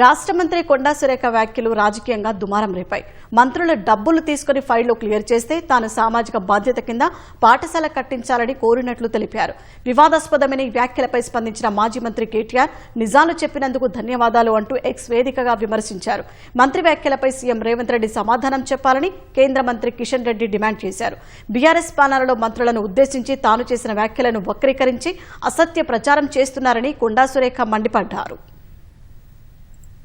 రాష్ట్ర మంత్రి కొండా సురేఖ వ్యాఖ్యలు రాజకీయంగా దుమారం రేపాయి. మంత్రుల డబ్బులు తీసుకుని ఫైళ్ళు క్లియర్ చేస్తే తాను సామాజిక బాధ్యత కింద పాఠశాల కట్టించాలని కోరినట్లు తెలిపారు. వివాదాస్పదమైన వ్యాఖ్యలపై స్పందించిన మాజీ మంత్రి కేటీఆర్ నిజాలు చెప్పినందుకు ధన్యవాదాలు అంటూ ఎక్స్ వేదికగా విమర్శించారు. మంత్రి వ్యాఖ్యలపై సీఎం రేవంత్ రెడ్డి సమాధానం చెప్పాలని కేంద్ర మంత్రి కిషన్ రెడ్డి డిమాండ్ చేశారు. బీఆర్ఎస్ పాలనలో మంత్రులను ఉద్దేశించి తాను చేసిన వ్యాఖ్యలను వక్రీకరించి అసత్య ప్రచారం చేస్తున్నారని కొండా సురేఖ మండిపడ్డారు.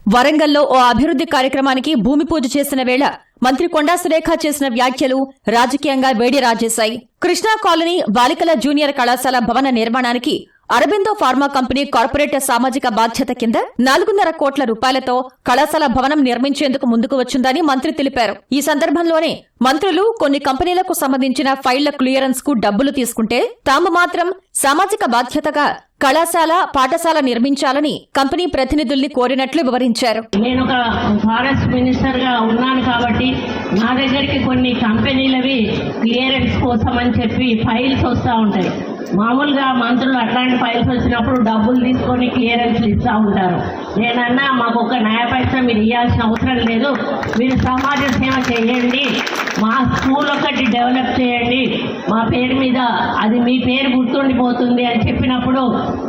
వరంగల్లో ఓ అభివృద్ది కార్యక్రమానికి భూమి పూజ చేసిన వేళ మంత్రి కొండా సురేఖ చేసిన వ్యాఖ్యలు రాజకీయంగా వేడి రాజేశాయి కృష్ణా కాలనీ బాలికల జూనియర్ కళాశాల భవన నిర్మాణానికి అరబిందో ఫార్మా కంపెనీ కార్పొరేట్ సామాజిక బాధ్యత కింద నాలుగున్నర కోట్ల రూపాయలతో కళాశాల భవనం నిర్మించేందుకు ముందుకు వచ్చిందని మంత్రి తెలిపారు. ఈ సందర్భంలోనే మంత్రులు కొన్ని కంపెనీలకు సంబంధించిన ఫైళ్ళ క్లియరెన్స్కు డబ్బులు తీసుకుంటే తాము మాత్రం సామాజిక బాధ్యతగా కళాశాల పాఠశాల నిర్మించాలని కంపెనీ ప్రతినిధుల్ని కోరినట్లు వివరించారు. నేను ఒక ఫారెస్ట్ మినిస్టర్గా ఉన్నాను కాబట్టి నా దగ్గరికి కొన్ని కంపెనీలవి క్లియరెన్స్ కోసం అని చెప్పి ఫైల్స్ వస్తూ ఉంటాయి. మామూలుగా మంత్రులు అట్లాంటి ఫైల్స్ వచ్చినప్పుడు డబ్బులు తీసుకొని క్లియరెన్స్లు ఇస్తూ ఉంటారు. నేనన్నా మాకు ఒక న్యాయ పైసా మీరు ఇవ్వాల్సిన అవసరం లేదు. మీరు సమాజ సేవ చేయండి. మా స్కూల్ ఒకటి డెవలప్ చేయండి. మా పేరు మీద అది మీ పేరు గుర్తుండిపోతుంది అని చెప్పినప్పుడు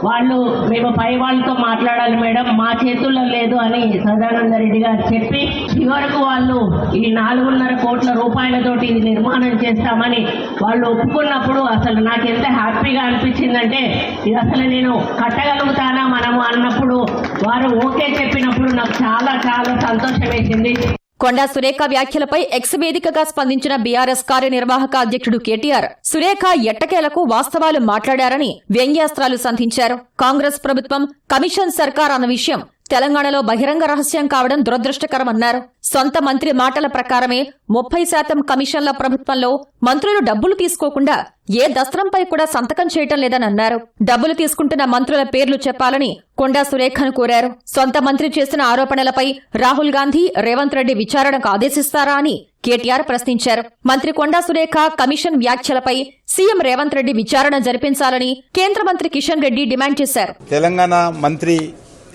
వాళ్ళు మేము పై వాళ్ళతో మాట్లాడాలి మేడం మా చేతుల్లో లేదు అని సదానంద రెడ్డి గారు చెప్పి చివరకు వాళ్ళు ఈ నాలుగున్నర కోట్ల రూపాయలతోటి ఇది నిర్మాణం చేస్తామని వాళ్ళు ఒప్పుకున్నప్పుడు అసలు నాకు ఎంత హ్యాపీగా అనిపించిందంటే ఇది అసలు నేను కట్టగలుగుతానా మనము అన్నప్పుడు వారు ఓకే చెప్పినప్పుడు నాకు చాలా చాలా సంతోషం వేసింది కొండా సురేఖ వ్యాఖ్యలపై ఎక్స్ వేదికగా స్పందించిన బీఆర్ఎస్ కార్యనిర్వాహక అధ్యక్షుడు కేటీఆర్ సురేఖ ఎట్టకేలకు వాస్తవాలు మాట్లాడారని వ్యంగ్యాస్త్రాలు సంధించారు. కాంగ్రెస్ ప్రభుత్వం కమిషన్ సర్కార్ అన్న విషయం తెలంగాణలో బహిరంగ రహస్యం కావడం దురదృష్టకరమన్నారు. సొంత మంత్రి మాటల ప్రకారమే ముప్పై శాతం కమిషన్ల ప్రభుత్వంలో మంత్రులు డబ్బులు తీసుకోకుండా ఏ దస్త్రంపై కూడా సంతకం చేయటం లేదని అన్నారు డబ్బులు తీసుకుంటున్న మంత్రుల పేర్లు చెప్పాలని కొండా సురేఖను కోరారు. సొంత మంత్రి చేసిన ఆరోపణలపై రాహుల్ గాంధీ రేవంత్ రెడ్డి విచారణకు ఆదేశిస్తారా అని కేటీఆర్ ప్రశ్నించారు. మంత్రి కొండా సురేఖ కమిషన్ వ్యాఖ్యలపై సీఎం రేవంత్ రెడ్డి విచారణ జరిపించాలని కేంద్ర మంత్రి కిషన్ రెడ్డి డిమాండ్ చేశారు. తెలంగాణ మంత్రి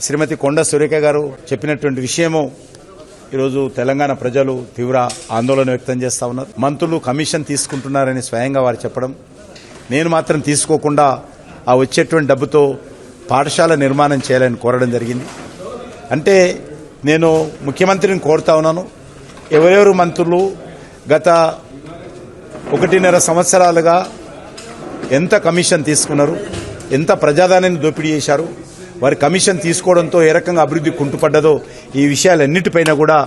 శ్రీమతి కొండ సురేఖ గారు చెప్పినటువంటి విషయము ఈరోజు తెలంగాణ ప్రజలు తీవ్ర ఆందోళన వ్యక్తం చేస్తా ఉన్నారు. మంత్రులు కమిషన్ తీసుకుంటున్నారని స్వయంగా వారు చెప్పడం. నేను మాత్రం తీసుకోకుండా ఆ వచ్చేటువంటి డబ్బుతో పాఠశాల నిర్మాణం చేయాలని కోరడం జరిగింది. అంటే నేను ముఖ్యమంత్రిని కోరుతా ఉన్నాను. ఎవరెవరు మంత్రులు గత ఒకటిన్నర సంవత్సరాలుగా ఎంత కమిషన్ తీసుకున్నారు ఎంత ప్రజాదానాన్ని దోపిడీ చేశారు వారి కమిషన్ తీసుకోవడంతో ఏ రకంగా అభివృద్ధి కుంటుపడ్డదో ఈ విషయాలన్నిటిపైన కూడా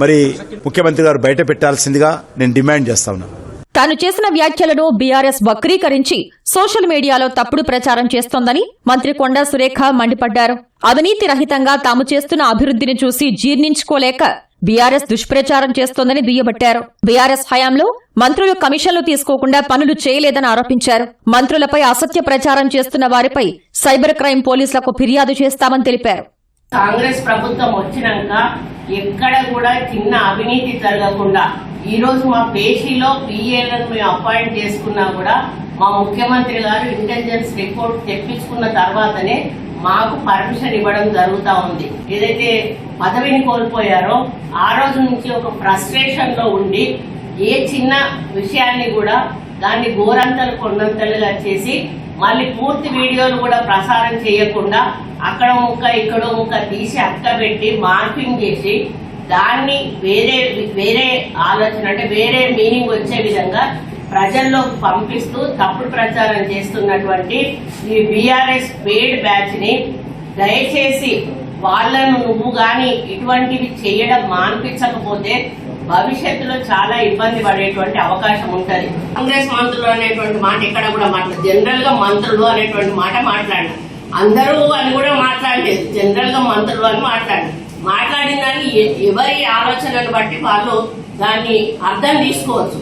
మరి ముఖ్యమంత్రి గారు బయట పెట్టాల్సిందిగా నేను డిమాండ్ చేస్తా ఉన్నాను తాను చేసిన వ్యాఖ్యలను బీఆర్ఎస్ వక్రీకరించి సోషల్ మీడియాలో తప్పుడు ప్రచారం చేస్తోందని మంత్రి కొండా సురేఖ మండిపడ్డారు. అవినీతి రహితంగా తాము చేస్తున్న అభివృద్ధిని చూసి జీర్ణించుకోలేక బీఆర్ఎస్ దుష్ప్రచారం చేస్తోందని దుయ్యబట్టారు. బీఆర్ఎస్ హయాంలో మంత్రులు కమిషన్లు తీసుకోకుండా పనులు చేయలేదని ఆరోపించారు. మంత్రులపై అసత్య ప్రచారం చేస్తున్న వారిపై సైబర్ క్రైమ్ పోలీసులకు ఫిర్యాదు చేస్తామని తెలిపారు. కాంగ్రెస్ ప్రభుత్వం వచ్చినాక ఎక్కడ కూడా చిన్న అవినీతి జరగకుండా ఈ రోజు మా పేషీలో పిఏలను మేము అపాయింట్ చేసుకున్నా కూడా మా ముఖ్యమంత్రి గారు ఇంటెలిజెన్స్ రిపోర్ట్ తెప్పించుకున్న తర్వాతనే మాకు పర్మిషన్ ఇవ్వడం జరుగుతూ ఉంది. ఏదైతే పదవిని కోల్పోయారో ఆ రోజు నుంచి ఒక ఫ్రస్ట్రేషన్లో ఉండి ఏ చిన్న విషయాన్ని కూడా దాన్ని గోరంతలు కొండంతలుగా చేసి మళ్ళీ పూర్తి వీడియోలు కూడా ప్రసారం చేయకుండా అక్కడ ముక్క ఇక్కడ ముక్క తీసి అక్క పెట్టి చేసి దాన్ని వేరే వేరే ఆలోచన అంటే వేరే మీనింగ్ వచ్చే విధంగా ప్రజల్లోకి పంపిస్తూ తప్పుడు ప్రచారం చేస్తున్నటువంటి ఈ బీఆర్ఎస్ పేడ్ బ్యాచ్ని దయచేసి వాళ్ళను నువ్వు గాని ఇటువంటివి చేయడం మాన్పించకపోతే భవిష్యత్తులో చాలా ఇబ్బంది పడేటువంటి అవకాశం ఉంటది. కాంగ్రెస్ మంత్రులు అనేటువంటి మాట ఇక్కడ కూడా మాట్లాడు జనరల్గా మంత్రులు అనేటువంటి మాట మాట్లాడు అందరూ అని కూడా మాట్లాడలేదు. జనరల్గా మంత్రులు అని మాట్లాడు మాట్లాడిన దాన్ని ఎ- ఎవరి ఆలోచనను బట్టి వాళ్ళు దాన్ని అర్థం తీసుకోవచ్చు.